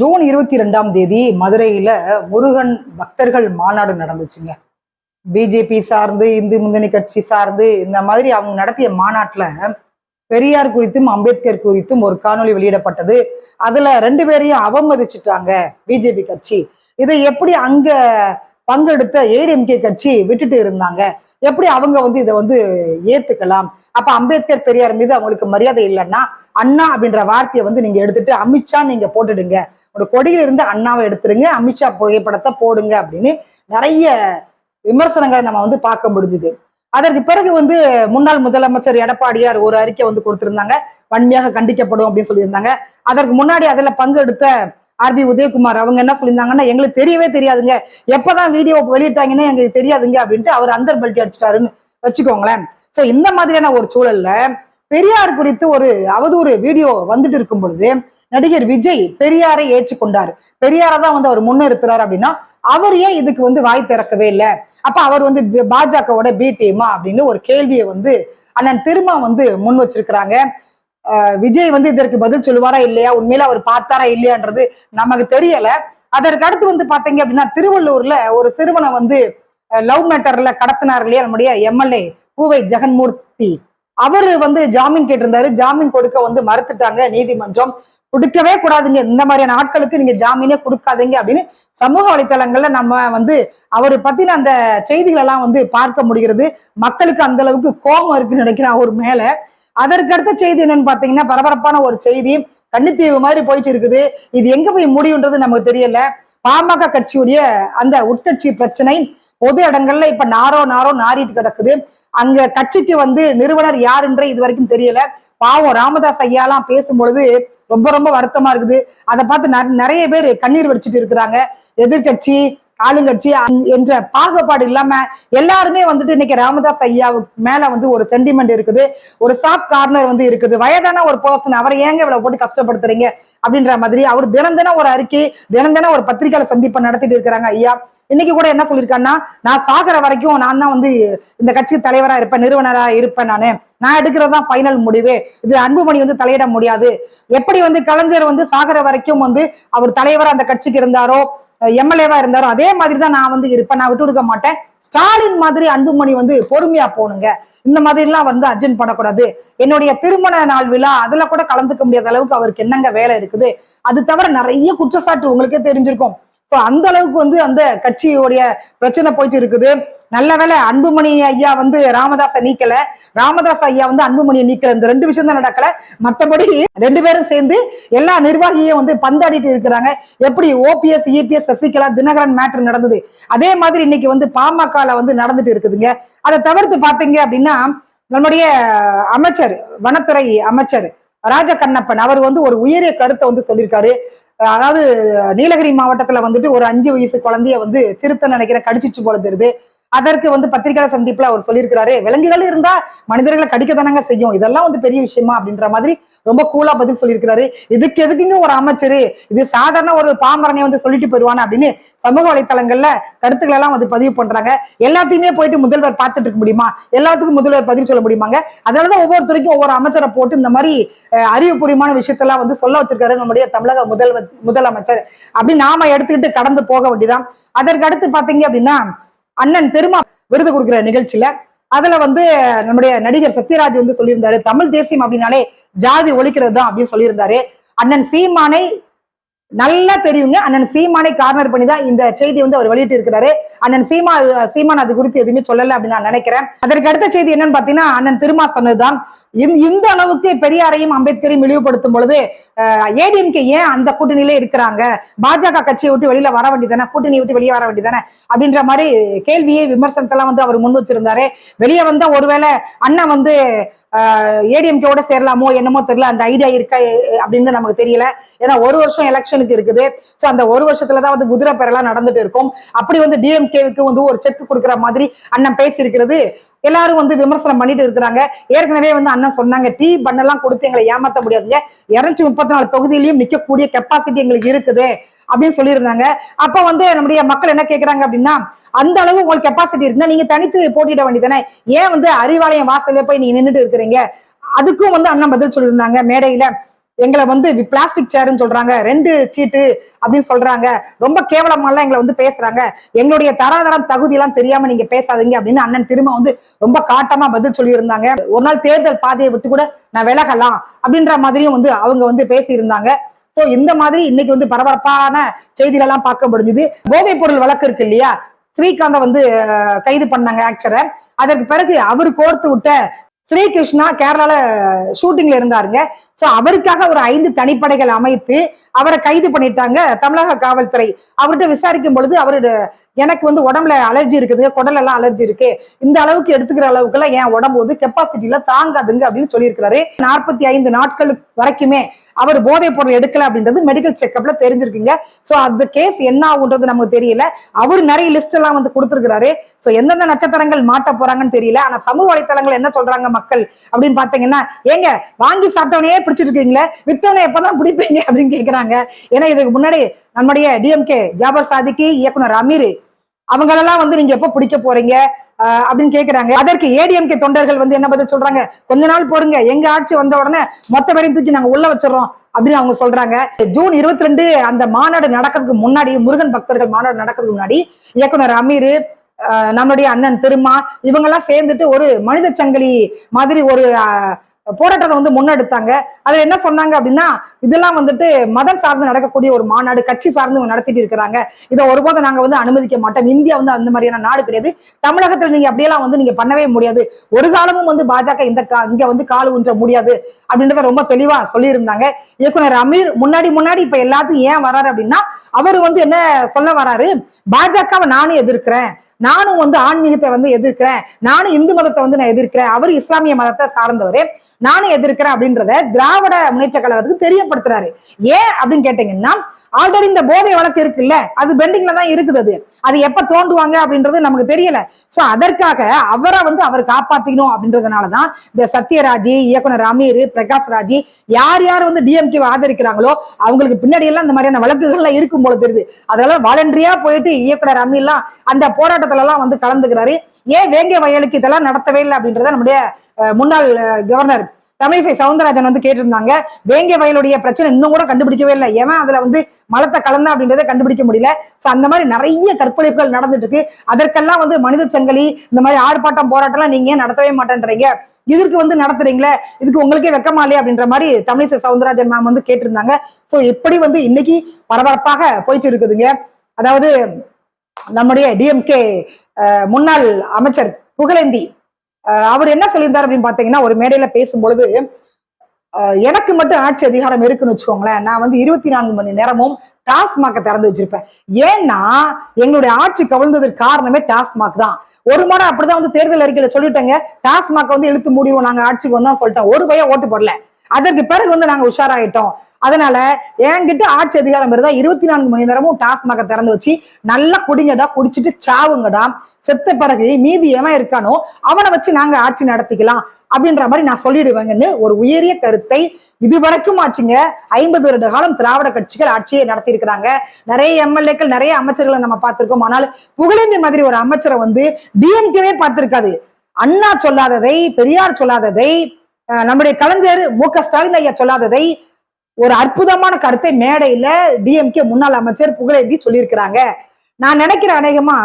June இருபத்தி ரெண்டாம் தேதி மதுரையில முருகன் பக்தர்கள் மாநாடு நடந்துச்சுங்க. பிஜேபி சார்ந்து இந்து முன்னணி கட்சி சார்ந்து இந்த மாதிரி அவங்க நடத்திய மாநாட்டுல பெரியார் குறித்தும் அம்பேத்கர் குறித்தும் ஒரு காணொளி வெளியிடப்பட்டது. அதுல ரெண்டு பேரையும் அவமதிச்சிட்டாங்க பிஜேபி கட்சி. இதை எப்படி அங்க பங்கெடுத்த ஏடிஎம்கே கட்சி விட்டுட்டு இருந்தாங்க? எப்படி அவங்க வந்து இதை வந்து ஏத்துக்கலாம்? அப்ப அம்பேத்கர் பெரியார் மீது அவங்களுக்கு மரியாதை இல்லைன்னா அண்ணா அப்படின்ற வார்த்தையை வந்து நீங்க எடுத்துட்டு அமித்ஷா நீங்க போட்டுடுங்க. ஒரு கொடியில இருந்து அண்ணாவை எடுத்துருங்க அமித்ஷா புகைப்படத்தை போடுங்க அப்படின்னு நிறைய விமர்சனங்களை நம்ம வந்து பார்க்க முடிஞ்சுது. அதற்கு பிறகு வந்து முன்னாள் முதலமைச்சர் எடப்பாடியார் ஒரு அறிக்கை வந்து கொடுத்திருந்தாங்க வன்மையாக கண்டிக்கப்படும் அப்படின்னு சொல்லியிருந்தாங்க. அதற்கு முன்னாடி அதுல பங்கெடுத்த ஆர்பி உதயகுமார் அவங்க என்ன சொல்லியிருந்தாங்கன்னா எங்களுக்கு தெரியவே தெரியாதுங்க. எப்பதான் வீடியோ வெளியிட்டாங்கன்னு எங்களுக்கு தெரியாதுங்க அப்படின்ட்டு அவர் அந்தர் பல்ட்டி அடிச்சிட்டாருன்னு வச்சுக்கோங்களேன். சோ இந்த மாதிரியான ஒரு சூழல்ல பெரியார் குறித்து ஒரு அவதூறு வீடியோ வந்துட்டு இருக்கும் பொழுது நடிகர் விஜய் பெரியாரை ஏற்றுக்கொண்டார். பெரியாரை தான் வந்து அவர் முன்னிறுத்துறாரு அப்படின்னா அவர் ஏன் இதுக்கு வந்து வாய் திறக்கவே இல்லை? அப்ப அவர் வந்து பாஜகவோட பி டீமா அப்படின்னு ஒரு கேள்வியை வந்து அண்ணன் திருமா வந்து முன் வச்சிருக்கிறாங்க. விஜய் வந்து இதற்கு பதில் சொல்லுவாரா இல்லையா? உண்மையில அவர் பார்த்தாரா இல்லையான்றது நமக்கு தெரியல. அதற்கு அடுத்து வந்து பாத்தீங்க அப்படின்னா திருவள்ளூர்ல ஒரு சிறுவனை வந்து லவ் மேட்டர்ல கடத்தினார் இல்லையா நம்முடைய எம்எல்ஏ பூவை ஜெகன்மூர்த்தி. அவரு வந்து ஜாமீன் கேட்டிருந்தாரு. ஜாமீன் கொடுக்க வந்து மறுத்துட்டாங்க நீதிமன்றம். கொடுக்கவே கூடாதுங்க. இந்த மாதிரியான ஆட்களுக்கு நீங்க ஜாமீனே கொடுக்காதீங்க அப்படின்னு சமூக வலைத்தளங்கள்ல நம்ம வந்து அவரை பத்தின அந்த செய்திகள் எல்லாம் வந்து பார்க்க முடிகிறது. மக்களுக்கு அந்த அளவுக்கு கோபம் இருக்குன்னு நினைக்கிறேன் அவர் மேல. அதற்கு அடுத்த செய்தி என்னன்னு பாத்தீங்கன்னா பரபரப்பான ஒரு செய்தி. கன்னித்தீவு மாதிரி போயிட்டு இருக்குது. இது எங்க போய் முடியுன்றது நமக்கு தெரியல. பாமக கட்சியுடைய அந்த உட்கட்சி பிரச்சனை பொது இடங்கள்ல இப்ப நாரோ நாரோ நாரிட்டு கிடக்குது. அங்க கட்சிக்கு வந்து நிறுவனர் யாருன்றே இது வரைக்கும் தெரியல. பாவம் ராமதாஸ் ஐயாலாம் பேசும்பொழுது ரொம்ப ரொம்ப வருத்தமா இருக்குது. அதை பார்த்து நெ- நிறைய பேர் கண்ணீர் வடிச்சிட்டு இருக்கிறாங்க. எதிர்க்கட்சி ஆளுங்கட்சி அந்- என்ற பாகுபாடு இல்லாம எல்லாருமே வந்துட்டு இன்னைக்கு ராமதாஸ் ஐயாவுக்கு மேல வந்து ஒரு சென்டிமெண்ட் இருக்குது. ஒரு சாஃப்ட் கார்னர் வந்து இருக்குது. வயதான ஒரு பர்சன் அவரை ஏங்க இவ்வளவு போட்டு கஷ்டப்படுத்துறீங்க? அப்படின்ற மாதிரி அவர் தினம் தினம் ஒரு அறிக்கை தினம் தினம் ஒரு பத்திரிகையாளர் சந்திப்பை நடத்திட்டு இருக்கிறாங்க ஐயா. இன்னைக்கு கூட என்ன சொல்லியிருக்காருன்னா நான் சாகிற வரைக்கும் நான் தான் வந்து இந்த கட்சி தலைவரா இருப்பேன் நிறுவனரா இருப்பேன் நானு. நான் எடுக்கிறது தான் ஃபைனல் முடிவு. இது அன்புமணி வந்து தலையிட முடியாது. எப்படி வந்து கலைஞர் வந்து சாகிற வரைக்கும் வந்து அவர் தலைவரா அந்த கட்சிக்கு இருந்தாரோ எம்எல்ஏவா இருந்தாரோ அதே மாதிரி தான் நான் வந்து இருப்பேன். நான் விட்டு கொடுக்க மாட்டேன். ஸ்டாலின் மாதிரி அன்புமணி வந்து பொறுமையா போகணுங்க இந்த மாதிரி எல்லாம் வந்து அர்ஜுன் பண்ணக்கூடாது என்னுடைய திருமண நாள் விழா அதுல கூட கலந்துக்க முடியாத அளவுக்கு அவருக்கு என்னங்க வேலை இருக்குது? அது தவிர நிறைய குற்றச்சாட்டு உங்களுக்கே தெரிஞ்சிருக்கும். ஸோ அந்த அளவுக்கு வந்து அந்த கட்சியோடைய பிரச்சனை போயிட்டு இருக்குது. நல்ல வேளை அன்புமணி ஐயா வந்து ராமதாஸை நீக்கல. ராமதாஸ் ஐயா வந்து அன்புமணியை நீக்கல. இந்த ரெண்டு விஷயம் தான் நடக்கல. மற்றபடி ரெண்டு பேரும் சேர்ந்து எல்லா நிர்வாகியும் வந்து பந்தாடிட்டு இருக்கிறாங்க. எப்படி OPS EPS Sasikala Dinakaran matter நடந்தது? அதே மாதிரி இன்னைக்கு வந்து பாமகல வந்து நடந்துட்டு இருக்குதுங்க. அதை தவிர்த்து பாத்தீங்க அப்படின்னா நம்முடைய அமைச்சர் வனத்துறை அமைச்சர் ராஜ கண்ணப்பன் அவர் வந்து ஒரு உயரிய கருத்தை வந்து சொல்லியிருக்காரு. அதாவது நீலகிரி மாவட்டத்துல வந்துட்டு ஒரு அஞ்சு வயசு குழந்தைய வந்து சிறுத்தை நினைக்கிற கடிச்சிச்சு போல தெரியுது. அதற்கு வந்து பத்திரிகையாளர் சந்திப்புல அவர் சொல்லியிருக்கிறாரு விலங்குகள் இருந்தா மனிதர்களை கடிக்க தானங்க செய்யும். இதெல்லாம் வந்து பெரிய விஷயமா? அப்படின்ற மாதிரி ரொம்ப கூலா பதில் சொல்லியிருக்கிறாரு. இதுக்கு எதுக்குங்க ஒரு அமைச்சரு? இது சாதாரண ஒரு பாமரனை வந்து சொல்லிட்டு போயிருவானு அப்படின்னு சமூக வலைத்தளங்கள்ல கருத்துக்கள் எல்லாம் வந்து பதிவு பண்றாங்க. எல்லாத்தையுமே போயிட்டு முதல்வர் பார்த்துட்டு இருக்க முடியுமா? எல்லாத்துக்கும் முதல்வர் பதில் சொல்ல முடியுமாங்க? அதனாலதான் ஒவ்வொருத்தருக்கும் ஒவ்வொரு அமைச்சரை போட்டு இந்த மாதிரி அறிவுபூர்வமான விஷயத்தெல்லாம் வந்து சொல்ல வச்சிருக்காரு நம்முடைய தமிழக முதல்வர் முதலமைச்சர். அப்படி நாம எடுத்துக்கிட்டு கடந்து போக வேண்டியதான் அதற்கு அடுத்து பாத்தீங்க அப்படின்னா அண்ணன் பெருமா விருது கொடுக்குற நிகழ்ச்சியில அதுல வந்து நம்முடைய நடிகர் சத்யராஜ் வந்து சொல்லியிருந்தாரு தமிழ் தேசியம் அப்படின்னாலே ஜாதி ஒழிக்கிறது தான் அப்படின்னு சொல்லியிருந்தாரு. அண்ணன் சீமானை நல்லா தெரியுங்க. அண்ணன் சீமானை கார்னர் பண்ணி தான் இந்த செய்தி வந்து அவர் வெளியிட்டு இருக்கிறாரு. அண்ணன் சீமா சீமான் அது குறித்து எதுவுமே சொல்லல அப்படின்னு நான் நினைக்கிறேன். அதற்கு அடுத்த செய்தி என்னன்னு பாத்தீங்கன்னா அண்ணன் திருமா சொன்னதுதான். இந்த- இந்த அளவுக்கு பெரியாரையும் அம்பேத்கரையும் இழிவுபடுத்தும் பொழுது ஏடிஎம்கே ஏன் அந்த கூட்டணியிலே இருக்கிறாங்க? பாஜக கட்சியை விட்டு வெளியில வர வேண்டியதானே கூட்டணி விட்டு வெளியே வர வேண்டியதானே அப்படின்ற மாதிரி கேள்வியை விமர்சனத்தெல்லாம் வந்து அவர் முன் வச்சிருந்தாரு. வெளியே வந்தா ஒருவேளை அண்ணன் வந்து ஏடிஎம்கேவோட சேரலாமோ என்னமோ தெரியல அந்த ஐடியா இருக்கா அப்படின்னு நமக்கு தெரியல. ஏன்னா ஒரு வருஷம் எலெக்ஷனுக்கு இருக்குது. சோ அந்த ஒரு வருஷத்துலதான் வந்து குதிரை பெறலாம் நடந்துட்டு இருக்கும். அப்படி வந்து டிஎம்கேவுக்கு வந்து ஒரு செக் கொடுக்குற மாதிரி அண்ணன் பேசி இருக்கிறது எல்லாரும் வந்து விமர்சனம் பண்ணிட்டு இருக்கிறாங்க. ஏற்கனவே வந்து அண்ணன் சொன்னாங்க டீ பண்ணெல்லாம் கொடுத்து எங்களை ஏமாத்த முடியாதுங்க. இருநூற்றி முப்பத்தி நாலு தொகுதியிலையும் நிக்கக்கூடிய கெப்பாசிட்டி எங்களுக்கு இருக்குது. அப்படின்னு சொல்லியிருந்தாங்க. அப்ப வந்து நம்முடைய மக்கள் என்ன கேட்கறாங்க அப்படின்னா அந்த அளவு உங்களுக்கு கெப்பாசிட்டி இருக்குன்னா நீங்க தனித்து போட்டிட வேண்டியதானே ஏன் வந்து அறிவாலயம் வாசல்ல போய் நீங்க நின்னுட்டு இருக்கிறீங்க? அதுக்கும் வந்து அண்ணன் பதில் சொல்லியிருந்தாங்க மேடையில. எங்களை வந்து பிளாஸ்டிக் சேர்ன்னு சொல்றாங்க. ரெண்டு சீட்டு அப்படின்னு சொல்றாங்க. ரொம்ப கேவலமாலாம் எங்களை வந்து பேசுறாங்க. எங்களுடைய தராதரம் தகுதி எல்லாம் தெரியாம நீங்க பேசாதீங்க அப்படின்னு அண்ணன் திரும்ப வந்து ரொம்ப காட்டமா பதில் சொல்லியிருந்தாங்க. ஒரு நாள் தேர்தல் பாதையை விட்டு கூட நான் விலகலாம் அப்படின்ற மாதிரியும் வந்து அவங்க வந்து பேசியிருந்தாங்க. சோ இந்த மாதிரி இன்னைக்கு வந்து பரபரப்பான செய்திகள் எல்லாம் பார்க்க முடிஞ்சுது. போதைப் பொருள் வழக்கு இருக்கு இல்லையா? ஸ்ரீகாந்த வந்து கைது பண்ணாங்க ஆக்டரை அதற்கு பிறகு அவர் கோர்த்து விட்ட ஸ்ரீகிருஷ்ணா கேரளால ஷூட்டிங்ல இருந்தாருங்க. சோ அவருக்காக ஒரு ஐந்து தனிப்படைகள் அமைத்து அவரை கைது பண்ணிட்டாங்க தமிழக காவல்துறை. அவர்கிட்ட விசாரிக்கும் பொழுது அவரு எனக்கு வந்து உடம்புல அலர்ஜி இருக்குது குடல் எல்லாம் அலர்ஜி இருக்கு. இந்த அளவுக்கு எடுத்துக்கிற அளவுக்கு எல்லாம் என் உடம்பு வந்து கெப்பாசிட்டில தாங்காதுங்க அப்படின்னு சொல்லியிருக்கிறாரு. நாற்பத்தி ஐந்து நாட்கள் வரைக்குமே அவர் போதைப் பொருள் எடுக்கல அப்படின்றது மெடிக்கல் செக்அப்ல தெரிஞ்சிருக்கீங்க. சோ அந்த கேஸ் என்ன ஆகுன்றது நமக்கு தெரியல. அவர் நிறைய லிஸ்ட் எல்லாம் வந்து கொடுத்துருக்கிறாரு. சோ எந்தெந்த நட்சத்திரங்கள் மாட்ட போறாங்கன்னு தெரியல. ஆனா சமூக வலைத்தளங்கள் என்ன சொல்றாங்க மக்கள் அப்படின்னு பாத்தீங்கன்னா ஏங்க வாங்கி சாப்பிட்டவனையே பிடிச்சிட்டு இருக்கீங்களே? வித்தவனை எப்பதான் பிடிப்பீங்க அப்படின்னு கேக்குறாங்க. ஏன்னா இதுக்கு முன்னாடி நம்முடைய டிஎம்கே ஜாபர் சாதிக்கு இயக்குனர் அமீர் அவங்களெல்லாம் வந்து நீங்க எப்ப பிடிக்க போறீங்க? அப்படின்னு கேக்குறாங்க. அதற்கு ஏடிஎம்கே தொண்டர்கள் வந்து என்ன பதில் சொல்றாங்க? கொஞ்ச நாள் போடுங்க. எங்க ஆட்சி வந்த உடனே மொத்த பேரையும் தூக்கி நாங்க உள்ள வச்சிடறோம் அப்படின்னு அவங்க சொல்றாங்க. ஜூன் இருபத்தி ரெண்டு அந்த மாநாடு நடக்கிறதுக்கு முன்னாடி முருகன் பக்தர்கள் மாநாடு நடக்கிறதுக்கு முன்னாடி இயக்குனர் அமீர் ஆஹ் நம்மளுடைய அண்ணன் திருமா இவங்க எல்லாம் சேர்ந்துட்டு ஒரு மனித சங்கிலி மாதிரி ஒரு போராட்டத்தை வந்து முன்னெடுத்தாங்க. அதுல என்ன சொன்னாங்க அப்படின்னா இதெல்லாம் வந்துட்டு மதம் சார்ந்து நடக்கக்கூடிய ஒரு மாநாடு கட்சி சார்ந்து இவங்க நடத்திட்டு இருக்கிறாங்க. இதை ஒருபோதும் நாங்க வந்து அனுமதிக்க மாட்டோம். இந்தியா வந்து அந்த மாதிரியான நாடு கிடையாது. தமிழகத்துல நீங்க அப்படியெல்லாம் வந்து நீங்க பண்ணவே முடியாது. ஒரு காலமும் வந்து பாஜக இந்த கா- இங்க வந்து கால் ஊன்ற முடியாது அப்படின்றத ரொம்ப தெளிவா சொல்லியிருந்தாங்க. இயக்குனர் அமீர் முன்னாடி முன்னாடி இப்ப எல்லாத்தையும் ஏன் வராரு அப்படின்னா அவர் வந்து என்ன சொல்ல வராரு? பாஜகவை நானும் எதிர்க்கிறேன். நானும் வந்து ஆன்மீகத்தை வந்து எதிர்க்கிறேன். நானும் இந்து மதத்தை வந்து நான் எதிர்க்கிறேன். அவர் இஸ்லாமிய மதத்தை சார்ந்தவர். நானும் எதிர்க்கிறேன் அப்படின்றத திராவிட முன்னேற்ற கழகத்துக்கு தெரியப்படுத்துறாரு. ஏன் அப்படின்னு கேட்டீங்கன்னா ஆல்ரெடி இந்த போதை வழக்கு இருக்குல்ல அது பெண்டிங்ல தான் இருக்குது அது. அது எப்ப தோண்டுவாங்க அப்படின்றது நமக்கு தெரியல. சோ அதற்காக அவரை வந்து அவர் காப்பாத்திக்கணும் அப்படின்றதுனாலதான் இந்த சத்யராஜி இயக்குனர் அமீர் பிரகாஷ் ராஜி யார் யார் வந்து டிஎம்கே ஆதரிக்கிறாங்களோ அவங்களுக்கு பின்னாடி எல்லாம் இந்த மாதிரியான வழக்குகள்லாம் இருக்கும் போல தெரியுது. அதெல்லாம் வாலண்டரியா போயிட்டு இயக்குனர் அமீர்லாம் அந்த போராட்டத்துல எல்லாம் வந்து கலந்துக்கிறாரு. ஏன் வேங்கிய வயலுக்கு இதெல்லாம் நடத்தவே இல்லை அப்படின்றத நம்முடைய முன்னாள் கவர்னர் தமிழிசை சவுந்தரராஜன் வந்து கேட்டிருந்தாங்க. வேங்கை வயலுடைய பிரச்சனை இன்னும் கூட கண்டுபிடிக்கவே இல்லை. ஏன் அதுல வந்து மலத்தை கலந்தா அப்படின்றத கண்டுபிடிக்க முடியல. சோ அந்த மாதிரி நிறைய கற்பழிப்புகள் நடந்துட்டு இருக்கு அதற்கெல்லாம் வந்து மனித சங்கலி இந்த மாதிரி ஆர்ப்பாட்டம் போராட்டம்லாம் நீங்க நடத்தவே மாட்டேன்றீங்க? இதற்கு வந்து நடத்துறீங்களே? இதுக்கு உங்களுக்கே வெக்கமா இல்லையா? அப்படின்ற மாதிரி தமிழிசை சவுந்தரராஜன் மேம் வந்து கேட்டிருந்தாங்க. சோ எப்படி வந்து இன்னைக்கு பரபரப்பாக போயிட்டு இருக்குதுங்க? அதாவது நம்முடைய டிஎம்கே முன்னாள் அமைச்சர் புகழேந்தி அவர் என்ன சொல்லியிருந்தார் அப்படின்னு பாத்தீங்கன்னா ஒரு மேடையில பேசும்பொழுது எனக்கு மட்டும் ஆட்சி அதிகாரம் இருக்குன்னு வச்சுக்கோங்களேன். நான் வந்து இருபத்தி நான்கு மணி நேரமும் டாஸ்மாக திறந்து வச்சிருப்பேன். ஏன்னா எங்களுடைய ஆட்சி கவிழ்ந்ததற்கு காரணமே டாஸ்மாக் தான். ஒரு முறை அப்படிதான் வந்து தேர்தல் அறிக்கையில சொல்லிட்டேங்க. டாஸ்மாக் வந்து இழுத்து மூடிடுவோம் நாங்க ஆட்சிக்கு வந்தோம் சொல்லிட்டோம். ஒரு பையன் ஓட்டு போடல. அதற்கு பிறகு வந்து நாங்க உஷாராயிட்டோம். அதனால என்கிட்ட ஆட்சி அதிகாரம் இருந்தா இருபத்தி நான்கு மணி நேரமும் டாஸ்மாக திறந்து வச்சு நல்லா குடிங்கடா குடிச்சிட்டு சாவுங்கடா. செத்த பிறகு மீதி எவன் இருக்கானோ அவனை வச்சு நாங்க ஆட்சி நடத்திக்கலாம் அப்படின்ற மாதிரி நான் சொல்லிடுவேங்கன்னு ஒரு உயரிய கருத்தை இதுவரைக்கும் ஆச்சுங்க. ஐம்பது வருட காலம் திராவிட கட்சிகள் ஆட்சியை நடத்தி இருக்கிறாங்க நிறைய எம்எல்ஏக்கள் நிறைய அமைச்சர்களை நம்ம பார்த்திருக்கோம். ஆனால் புகழேந்தி மாதிரி ஒரு அமைச்சரை வந்து டிஎம்கேவே பார்த்திருக்காது. அண்ணா சொல்லாததை பெரியார் சொல்லாததை நம்முடைய கலைஞர் மு க ஸ்டாலின் ஐயா சொல்லாததை ஒரு அற்புதமான கருத்தை மேடையில டிஎம்கே முன்னாள் அமைச்சர் புகழேந்தி சொல்லியிருக்கிறாங்க. நான் நினைக்கிறேன் அநேகமா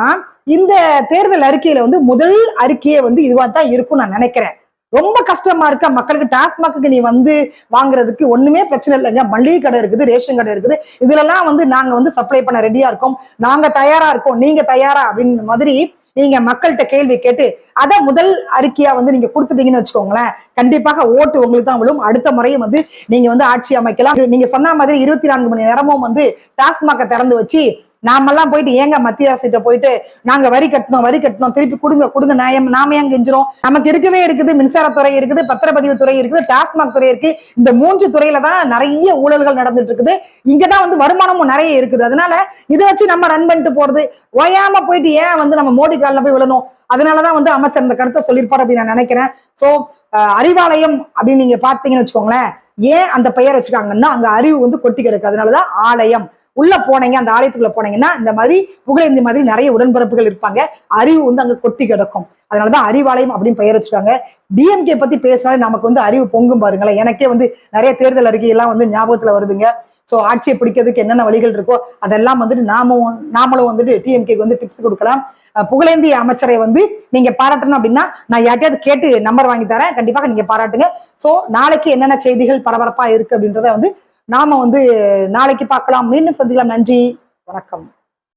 இந்த தேர்தல் அறிக்கையில வந்து முதல் அறிக்கையே வந்து இதுவா தான் இருக்கும் நான் நினைக்கிறேன். ரொம்ப கஷ்டமா இருக்க மக்களுக்கு டாஸ்மாக்கு நீ வந்து வாங்குறதுக்கு ஒண்ணுமே பிரச்சனை இல்லைங்க. மளிகை கடை இருக்குது ரேஷன் கடை இருக்குது. இதுல எல்லாம் வந்து நாங்க வந்து சப்ளை பண்ண ரெடியா இருக்கோம். நாங்க தயாரா இருக்கோம். நீங்க தயாரா அப்படின்ற மாதிரி நீங்க மக்கள்கிட்ட கேள்வி கேட்டு அதை முதல் அறிக்கையா வந்து நீங்க கொடுத்துட்டீங்கன்னு வச்சுக்கோங்களேன். கண்டிப்பாக ஓட்டு உங்களுக்கு தான் விழும். அடுத்த முறையும் வந்து நீங்க வந்து ஆட்சி அமைக்கலாம். நீங்க சொன்ன மாதிரி இருபத்தி நான்கு மணி நேரமும் வந்து டாஸ்மாக திறந்து வச்சு நாமெல்லாம் போயிட்டு ஏங்க மத்திய அரசிட்ட போயிட்டு நாங்க வரி கட்டணும் வரி கட்டணும் திருப்பி கொடுங்க கொடுங்க நியாயம் நாம ஏன் கெஞ்சிரும் நமக்கு இருக்கவே இருக்குது மின்சாரத்துறை இருக்குது பத்திரப்பதிவு துறை இருக்குது டாஸ்மாக் துறை இருக்கு. இந்த மூன்று துறையில தான் நிறைய ஊழல்கள் நடந்துட்டு இருக்குது. இங்கதான் வந்து வருமானமும் நிறைய இருக்குது. அதனால இதை வச்சு நம்ம ரன் பண்ணிட்டு போறது. ஓயாம போயிட்டு ஏன் வந்து நம்ம மோடி காலில் போய் விழணும்? அதனாலதான் வந்து அமைச்சர் இந்த கருத்தை சொல்லியிருப்பார் அப்படின்னு நான் நினைக்கிறேன். சோ அறிவாலயம் அப்படின்னு நீங்க பாத்தீங்கன்னு வச்சுக்கோங்களேன். ஏன் அந்த பெயர் வச்சிருக்காங்கன்னா அங்க அறிவு வந்து கொட்டி கிடக்கு அதனாலதான் ஆலயம். உள்ள போனீங்க அந்த ஆலயத்துக்குள்ள போனீங்கன்னா இந்த மாதிரி புகழேந்தி மாதிரி நிறைய உடன்பிறப்புகள் இருப்பாங்க. அறிவு வந்து அங்க கொட்டி கிடக்கும். அதனாலதான் அறிவாலயம் அப்படின்னு பெயர் வச்சிருக்காங்க. டிஎம்கே பத்தி பேசினாலே நமக்கு வந்து அறிவு பொங்கும் பாருங்களேன். எனக்கே வந்து நிறைய தேர்தல் அறிக்கையெல்லாம் வந்து ஞாபகத்துல வருதுங்க. சோ ஆட்சியை பிடிக்கிறதுக்கு என்னென்ன வழிகள் இருக்கோ அதெல்லாம் வந்துட்டு நாம நாமளும் வந்துட்டு டிஎம்கேக்கு வந்து டிப்ஸ் கொடுக்கலாம். புகழேந்திய புகழேந்தி அமைச்சரை வந்து நீங்க பாராட்டணும் அப்படின்னா நான் யார்ட்டையாவது கேட்டு நம்பர் வாங்கி தரேன். கண்டிப்பாக நீங்க பாராட்டுங்க. சோ நாளைக்கு என்னென்ன செய்திகள் பரபரப்பா இருக்கு அப்படின்றத வந்து நாம வந்து நாளைக்கு பார்க்கலாம். மீண்டும் சந்திக்கலாம். நன்றி. வணக்கம்.